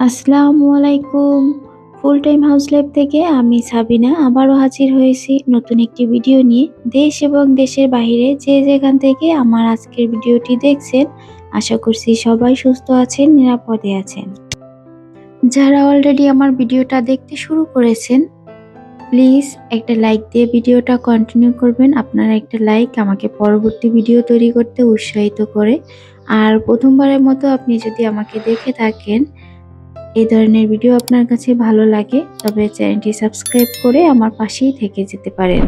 আসসালামু আলাইকুম full time house life থেকে আমি সাবিনা আবারও হাজির হয়েছি নতুন একটি ভিডিও নিয়ে। দেশ এবং দেশের বাইরে যে যেখান থেকে আমার আজকের ভিডিওটি দেখছেন, আশা করছি সবাই সুস্থ আছেন, নিরাপদে আছেন। যারা অলরেডি আমার ভিডিওটা দেখতে শুরু করেছেন প্লিজ একটা লাইক দিয়ে ভিডিওটা কন্টিনিউ করবেন। আপনার একটা লাইক আমাকে পরবর্তী ভিডিও তৈরি করতে উৎসাহিত করে। আর প্রথমবারের মতো আপনি যদি আমাকে দেখে থাকেন এই ধরনের ভিডিও আপনার কাছে ভালো লাগে, তবে চ্যানেলটি সাবস্ক্রাইব করে আমার পাশেই থেকে যেতে পারেন।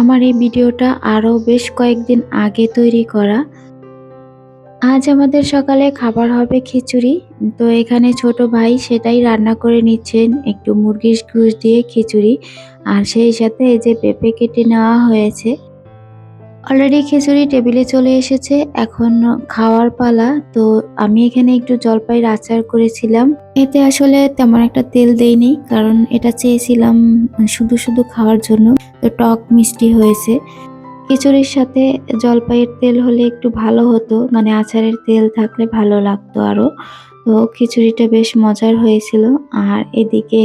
আমার এই ভিডিওটা আরও বেশ কয়েকদিন আগে তৈরি করা। আজ আমাদের সকালে খাবার হবে খিচুড়ি। তো এখানে ছোট ভাই সেটাই রান্না করে নিচ্ছেন, একটু মুরগির ঘুষ দিয়ে খিচুড়ি। আর সেই সাথে এই যে পেঁপে কেটে নেওয়া হয়েছে অলরেডি খিচুড়ি টেবিলে চলে এসেছে, এখন খাওয়ার পালা। তো আমি এখানে একটু জলপাইয়ের আচার করেছিলাম। এতে আসলে তেমন একটা তেল দেইনি, কারণ এটা চেয়েছিলাম শুধু শুধু খাওয়ার জন্য। তো টক মিষ্টি হয়েছে। খিচুড়ির সাথে জলপাইয়ের তেল হলে একটু ভালো হতো মানে আচারের তেল থাকলে ভালো লাগতো আরও। তো খিচুড়িটা বেশ মজার হয়েছিল। আর এদিকে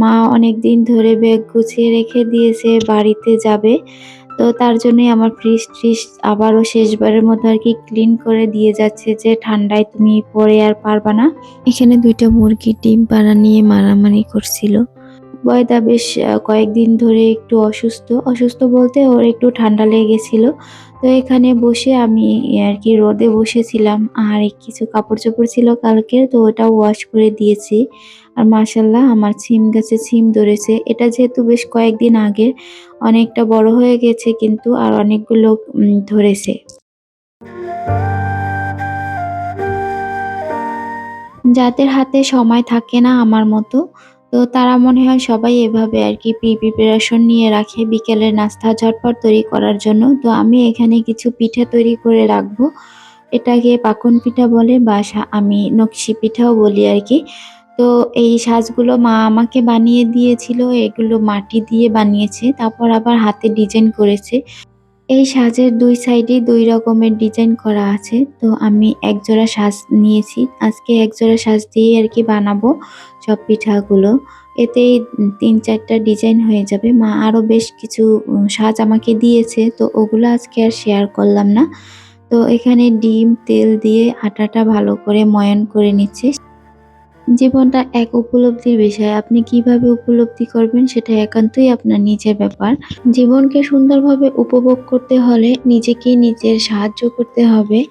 মা অনেক দিন ধরে ব্যাগ গুছিয়ে রেখে দিয়েছে, বাড়িতে যাবে। তো তার জন্যই আমার ফ্রিজ ট্রিজ আবারও শেষবারের মতো আর কি ক্লিন করে দিয়ে যাচ্ছে যে ঠান্ডায় তুমি পরে আর পারবা না। এখানে দুইটা মুরগি ডিম পাড়া নিয়ে মারামারি করছিল। বয়দা বেশ কয়েকদিন ধরে একটু অসুস্থ। অসুস্থ বলতে ওর একটু ঠান্ডা লেগে গেছিল তো এখানে বসে আমি আর কি রোদে বসেছিলাম। আর কিছু কাপড় চোপড় ছিল কালকের তো ওটা ওয়াশ করে দিয়েছি। আর মাশাল্লাহ, আমার সিম গাছে সিম ধরেছে। এটা যেহেতু বেশ কয়েকদিন আগের, অনেকটা বড় হয়ে গেছে কিন্তু আর অনেকগুলো ধরেছে। যাদের হাতে সময় থাকে না আমার মতো, তো তারা মনে হয় সবাই এভাবে আর কি প্রি প্রিপারেশন নিয়ে রাখে বিকেলের নাস্তা ঝটপট তৈরি করার জন্য। তো আমি এখানে কিছু পিঠা তৈরি করে রাখব। এটাকে পাকন পিঠা বলে বা আমি নকশি পিঠাও বলি আর কি। তো এই সাজগুলো মা আমাকে বানিয়ে দিয়েছিল, এগুলো মাটি দিয়ে বানিয়েছে, তারপর আবার হাতে ডিজাইন করেছে। এই সাজের দুই সাইডে দুই রকমের ডিজাইন করা আছে, তো আমি এক জোড়া সাজ নিয়েছি। আজকে এক জোড়া সাজ দিয়ে আর কি বানাবো সব পিঠাগুলো। এতেই তিন চারটা ডিজাইন হয়ে যাবে। মা আরও বেশ কিছু সাজ আমাকে দিয়েছে, তো ওগুলো আজকে আর শেয়ার করলাম না। তো এখানে ডিম, তেল দিয়ে আটাটা ভালো করে ময়ন করে নিচ্ছে। জীবনটা এক উপলব্ধির বিষয়। আপনি কীভাবে উপলব্ধি করবেন সেটা একান্তই আপনার নিজের ব্যাপার। জীবনকে সুন্দরভাবে উপভোগ করতে হলে নিজেকে নিজের সাহায্য করতে হবে।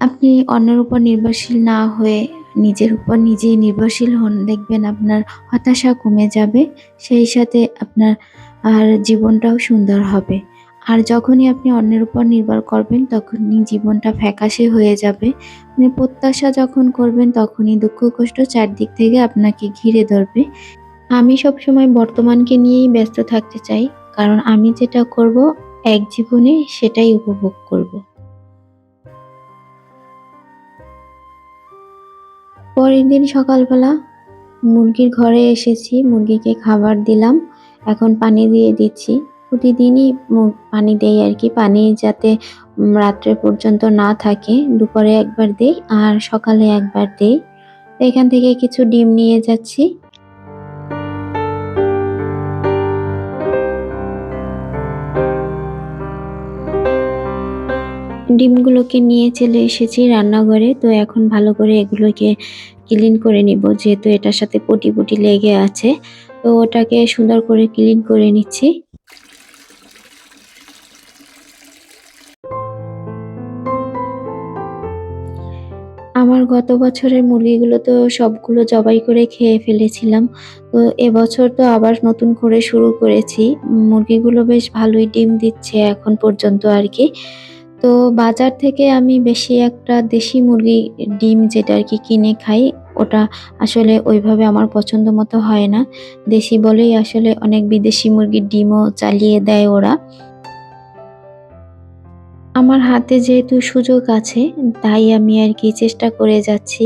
আপনি অন্যের উপর নির্ভরশীল না হয়ে নিজের উপর নিজেই নির্ভরশীল হন, দেখবেন আপনার হতাশা কমে যাবে। সেই সাথে আপনার আর জীবনটাও সুন্দর হবে। আর যখনই আপনি অন্যের উপর নির্ভর করবেন, তখনই জীবনটা ফ্যাকাশে হয়ে যাবে। মানে প্রত্যাশা যখন করবেন, তখনই দুঃখ, কষ্ট চারদিক থেকে আপনাকে ঘিরে ধরবে। আমি সবসময় বর্তমানকে নিয়েই ব্যস্ত থাকতে চাই, কারণ আমি যেটা করব এক জীবনে সেটাই উপভোগ করব। পরের দিন সকালবেলা মুরগির ঘরে এসেছি, মুরগিকে খাবার দিলাম, এখন পানি দিয়ে দিচ্ছি। প্রতিদিনই পানি দেই আর কি। পানি যাতে রাত্রে পর্যন্ত না থাকে, দুপুরে একবার দেই আর সকালে একবার দেই। তো এখান থেকে কিছু ডিম নিয়ে যাচ্ছি। ডিমগুলোকে নিয়ে চলে এসেছি রান্নাঘরে। তো এখন ভালো করে এগুলোকে ক্লিন করে নিব, যেহেতু এটার সাথে পটি পটি লেগে আছে। তো ওটাকে সুন্দর করে ক্লিন করে নিচ্ছি। আমার গত বছরের মুরগিগুলো তো সবগুলো জবাই করে খেয়ে ফেলেছিলাম। তো এবছর তো আবার নতুন করে শুরু করেছি। মুরগিগুলো বেশ ভালোই ডিম দিচ্ছে এখন পর্যন্ত আর কি। তো বাজার থেকে আমি বেশি একটা দেশি মুরগি ডিম যেটা আর কি কিনে খাই, ওটা আসলে ওইভাবে আমার পছন্দ মতো হয় না। দেশি বলেই আসলে অনেক বিদেশি মুরগির ডিমও চালিয়ে দেয় ওরা। আমার হাতে যেহেতু সুযোগ আছে, তাই আমি আর কি চেষ্টা করে যাচ্ছি।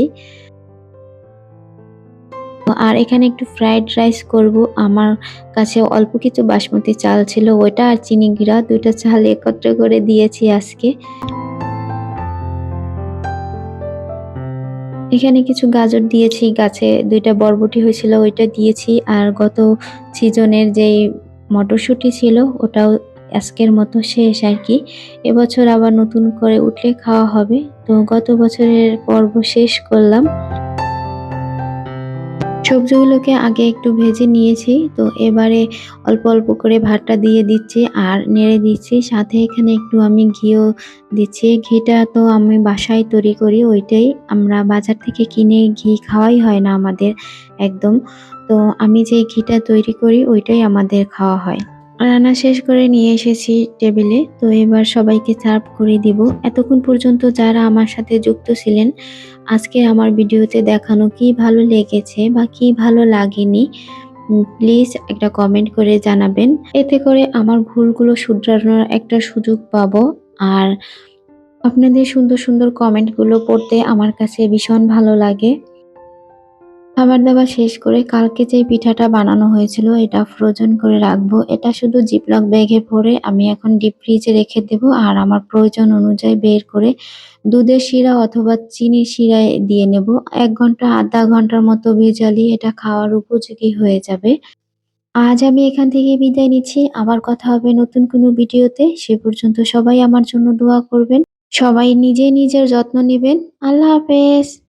আর এখানে একটু ফ্রাইড রাইস করব। আমার কাছে অল্প কিছু বাসমতি চাল ছিল, ওইটা আর চিনি গিরা দুইটা চাল একত্র করে দিয়েছি আজকে। এখানে কিছু গাজর দিয়েছি, গাছে দুইটা বরবটি হয়েছিল, ওইটা দিয়েছি। আর গত সিজনের যেই মটরশুঁটি ছিল, ওটাও আজকের মতো শেষ আর কি। এবছর আবার নতুন করে উঠলে খাওয়া হবে। তো গত বছরের পর্ব শেষ করলাম। সবজিগুলোকে আগে একটু ভেজে নিয়েছি। তো এবারে অল্প অল্প করে ভাতটা দিয়ে দিচ্ছি আর নেড়ে দিচ্ছি। সাথে এখানে একটু আমি ঘিও দিচ্ছি। ঘিটা তো আমি বাসায় তৈরি করি, ওইটাই আমরা বাজার থেকে কিনে ঘি খাওয়াই হয় না আমাদের একদম। তো আমি যে ঘিটা তৈরি করি, ওইটাই আমাদের খাওয়া হয়। রান্না শেষ করে নিয়ে এসেছি টেবিলে, তো এবার সবাইকে সার্ভ করে দিব। এতক্ষণ পর্যন্ত যারা আমার সাথে যুক্ত ছিলেন, আজকে আমার ভিডিওতে দেখানো কি ভালো লেগেছে বা কি ভালো লাগেনি প্লিজ একটা কমেন্ট করে জানাবেন। এতে করে আমার ভুলগুলো শুধরানোর একটা সুযোগ পাবো। আর আপনাদের সুন্দর সুন্দর কমেন্টগুলো পড়তে আমার কাছে ভীষণ ভালো লাগে। খাবার দাবার শেষ করে কালকে যে পিঠাটা বানানো হয়েছিল, এটা ফ্রোজন করে রাখব। এটা শুধু জিপলক ব্যাগে ভরে আমি এখন ডিপ ফ্রিজে রেখে দেব আর আমার প্রয়োজন অনুযায়ী বের করে দুধের শিরা অথবা চিনির শিরায় দিয়ে নেব। এক ঘণ্টা, আধা ঘণ্টার মতো ভেজালি এটা খাওয়ার উপযোগী হয়ে যাবে। আজ আমি এখান থেকে বিদায় নিচ্ছি। আবার কথা হবে নতুন কোনো ভিডিওতে। সে পর্যন্ত সবাই আমার জন্য দোয়া করবেন। সবাই নিজে নিজের যত্ন নেবেন। আল্লাহ হাফেজ।